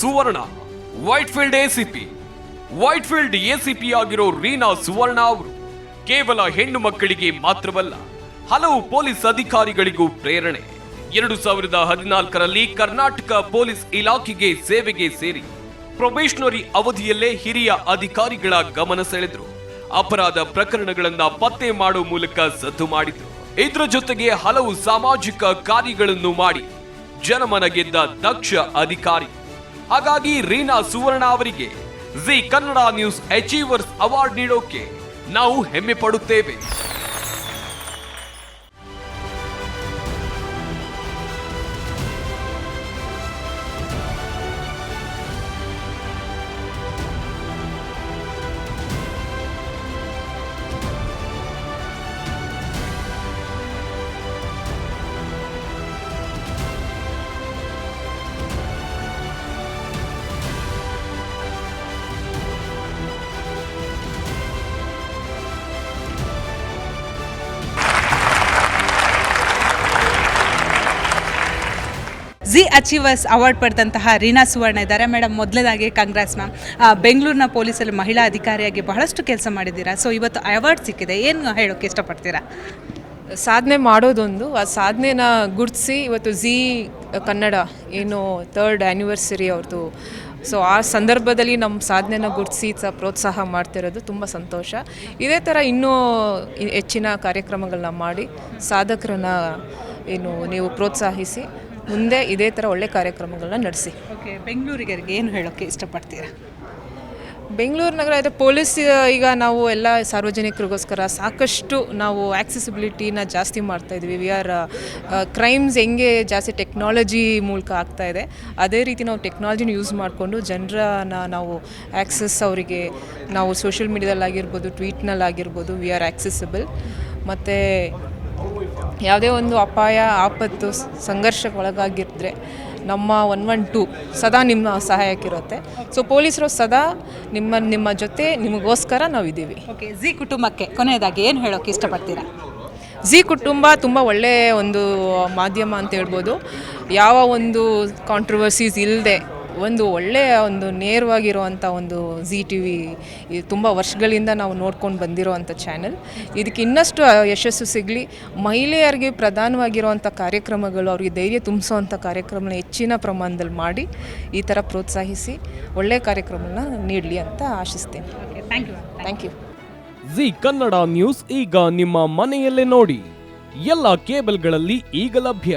Suvarna Whitefield ACP Whitefield ACP ಆಗಿರೋ ರೀನಾ ಸುವರ್ಣ ಅವರು ಕೇವಲ ಹೆಣ್ಣು ಮಕ್ಕಳಿಗೆ ಮಾತ್ರವಲ್ಲ, ಹಲವು ಪೊಲೀಸ್ ಅಧಿಕಾರಿಗಳಿಗೂ ಪ್ರೇರಣೆ. ಎರಡು ಸಾವಿರದ ಹದಿನಾಲ್ಕರಲ್ಲಿ ಕರ್ನಾಟಕ ಪೊಲೀಸ್ ಇಲಾಖೆಗೆ ಸೇವೆಗೆ ಸೇರಿ ಪ್ರೊಬೇಷನರಿ ಅವಧಿಯಲ್ಲೇ ಹಿರಿಯ ಅಧಿಕಾರಿಗಳ ಗಮನ ಸೆಳೆದ್ರು. ಅಪರಾಧ ಪ್ರಕರಣಗಳನ್ನ ಪತ್ತೆ ಮಾಡುವ ಮೂಲಕ ಸದ್ದು ಮಾಡಿದ್ರು. ಇದರ ಜೊತೆಗೆ ಹಲವು ಸಾಮಾಜಿಕ ಕಾರ್ಯಗಳನ್ನು ಮಾಡಿ ಜನಮನ ಗೆದ್ದ ದಕ್ಷ ಅಧಿಕಾರಿ. ಹಾಗಾಗಿ ರೀನಾ ಸುವರ್ಣ ಅವರಿಗೆ Zee Kannada news achievers award ನೀಡೋಕೆ ನಾವು ಹೆಮ್ಮೆ ಪಡುತ್ತೇವೆ. ಜಿ ಅಚೀವರ್ಸ್ ಅವಾರ್ಡ್ ಪಡೆದಂತಹ ರೀನಾ ಸುವರ್ಣ ಇದ್ದಾರೆ. ಮೇಡಮ್ ಮೊದಲನೇದಾಗಿ ಕಾಂಗ್ರೆಸ್ ಮ್ಯಾಮ್ ಬೆಂಗಳೂರಿನ ಪೊಲೀಸಲ್ಲಿ ಮಹಿಳಾ ಅಧಿಕಾರಿಯಾಗಿ ಬಹಳಷ್ಟು ಕೆಲಸ ಮಾಡಿದ್ದೀರಾ? ಸೊ ಇವತ್ತು ಅವಾರ್ಡ್ ಸಿಕ್ಕಿದೆ. ಏನು ಹೇಳೋಕ್ಕೆ ಇಷ್ಟಪಡ್ತೀರಾ? ಸಾಧನೆ ಮಾಡೋದೊಂದು. ಆ ಸಾಧನೆನ ಗುರುತಿಸಿ ಇವತ್ತು ಝೀ ಕನ್ನಡ ಏನು ತರ್ಡ್ ಆ್ಯನಿವರ್ಸರಿ ಅವ್ರದ್ದು ಸೊ ಆ ಸಂದರ್ಭದಲ್ಲಿ ನಮ್ಮ ಸಾಧನೆನ ಗುರುತಿಸಿ ಸಹ ಪ್ರೋತ್ಸಾಹ ಮಾಡ್ತಿರೋದು ತುಂಬ ಸಂತೋಷ. ಇದೇ ಥರ ಇನ್ನೂ ಹೆಚ್ಚಿನ ಕಾರ್ಯಕ್ರಮಗಳನ್ನ ಮಾಡಿ ಸಾಧಕರನ್ನ ಏನು ನೀವು ಪ್ರೋತ್ಸಾಹಿಸಿ ಮುಂದೆ ಇದೇ ಥರ ಒಳ್ಳೆ ಕಾರ್ಯಕ್ರಮಗಳನ್ನ ನಡೆಸಿ. ಓಕೆ ಬೆಂಗಳೂರಿಗೆ ಏನು ಹೇಳೋಕ್ಕೆ ಇಷ್ಟಪಡ್ತೀರಾ? ಬೆಂಗಳೂರು ನಗರ ಇದೆ ಪೊಲೀಸ್ ಈಗ ನಾವು ಎಲ್ಲ ಸಾರ್ವಜನಿಕರಿಗೋಸ್ಕರ ಸಾಕಷ್ಟು ನಾವು ಆ್ಯಕ್ಸೆಸಿಬಿಲಿಟಿನ ಜಾಸ್ತಿ ಮಾಡ್ತಾ ಇದ್ವಿ ವಿ ಆರ್ ಕ್ರೈಮ್ಸ್ ಹೆಂಗೆ ಜಾಸ್ತಿ ಟೆಕ್ನಾಲಜಿ ಮೂಲಕ ಆಗ್ತಾ ಇದೆ ಅದೇ ರೀತಿ ನಾವು ಟೆಕ್ನಾಲಜಿನ ಯೂಸ್ ಮಾಡಿಕೊಂಡು ಜನರನ್ನ ನಾವು ಆ್ಯಕ್ಸಸ್ ಅವರಿಗೆ ನಾವು ಸೋಷಿಯಲ್ ಮೀಡಿಯಾದಲ್ಲಾಗಿರ್ಬೋದು ಟ್ವೀಟ್ನಲ್ಲಾಗಿರ್ಬೋದು ವಿ ಆರ್ ಆ್ಯಕ್ಸೆಸಿಬಲ್ ಮತ್ತು ಯಾವುದೇ ಒಂದು ಅಪಾಯ ಆಪತ್ತು ಸಂಘರ್ಷಕ್ಕೆ ಒಳಗಾಗಿದ್ದರೆ ನಮ್ಮ ಒನ್ ಒನ್ ಟು ಸದಾ ನಿಮ್ಮ ಸಹಾಯಕ್ಕಿರುತ್ತೆ. ಸೊ ಪೊಲೀಸರು ಸದಾ ನಿಮ್ಮ ನಿಮ್ಮ ಜೊತೆ ನಿಮಗೋಸ್ಕರ ನಾವಿದ್ದೀವಿ. ಓಕೆ ಜಿ ಕುಟುಂಬಕ್ಕೆ ಕೊನೆಯದಾಗಿ ಏನು ಹೇಳೋಕ್ಕೆ ಇಷ್ಟಪಡ್ತೀರಾ? ಜಿ ಕುಟುಂಬ ತುಂಬ ಒಳ್ಳೆಯ ಒಂದು ಮಾಧ್ಯಮ ಅಂತ ಹೇಳ್ಬೋದು. ಯಾವ ಒಂದು ಕಾಂಟ್ರವರ್ಸೀಸ್ ಇಲ್ಲದೆ ಒಂದು ಒಳ್ಳೆಯ ಒಂದು ನೇರವಾಗಿರುವಂಥ ಒಂದು ಝೀ ಟಿ ವಿ ತುಂಬ ವರ್ಷಗಳಿಂದ ನಾವು ನೋಡ್ಕೊಂಡು ಬಂದಿರೋವಂಥ ಚಾನೆಲ್. ಇದಕ್ಕೆ ಇನ್ನಷ್ಟು ಯಶಸ್ಸು ಸಿಗಲಿ. ಮಹಿಳೆಯರಿಗೆ ಪ್ರಧಾನವಾಗಿರುವಂಥ ಕಾರ್ಯಕ್ರಮಗಳು ಅವರಿಗೆ ಧೈರ್ಯ ತುಂಬಿಸುವಂಥ ಕಾರ್ಯಕ್ರಮನ ಹೆಚ್ಚಿನ ಪ್ರಮಾಣದಲ್ಲಿ ಮಾಡಿ ಈ ಥರ ಪ್ರೋತ್ಸಾಹಿಸಿ ಒಳ್ಳೆಯ ಕಾರ್ಯಕ್ರಮನ ನೀಡಲಿ ಅಂತ ಆಶಿಸ್ತೇನೆ. Okay thank you thank you Zee Kannada news ಈಗ ನಿಮ್ಮ ಮನೆಯಲ್ಲೇ ನೋಡಿ. ಎಲ್ಲ ಕೇಬಲ್ಗಳಲ್ಲಿ ಈಗ ಲಭ್ಯ.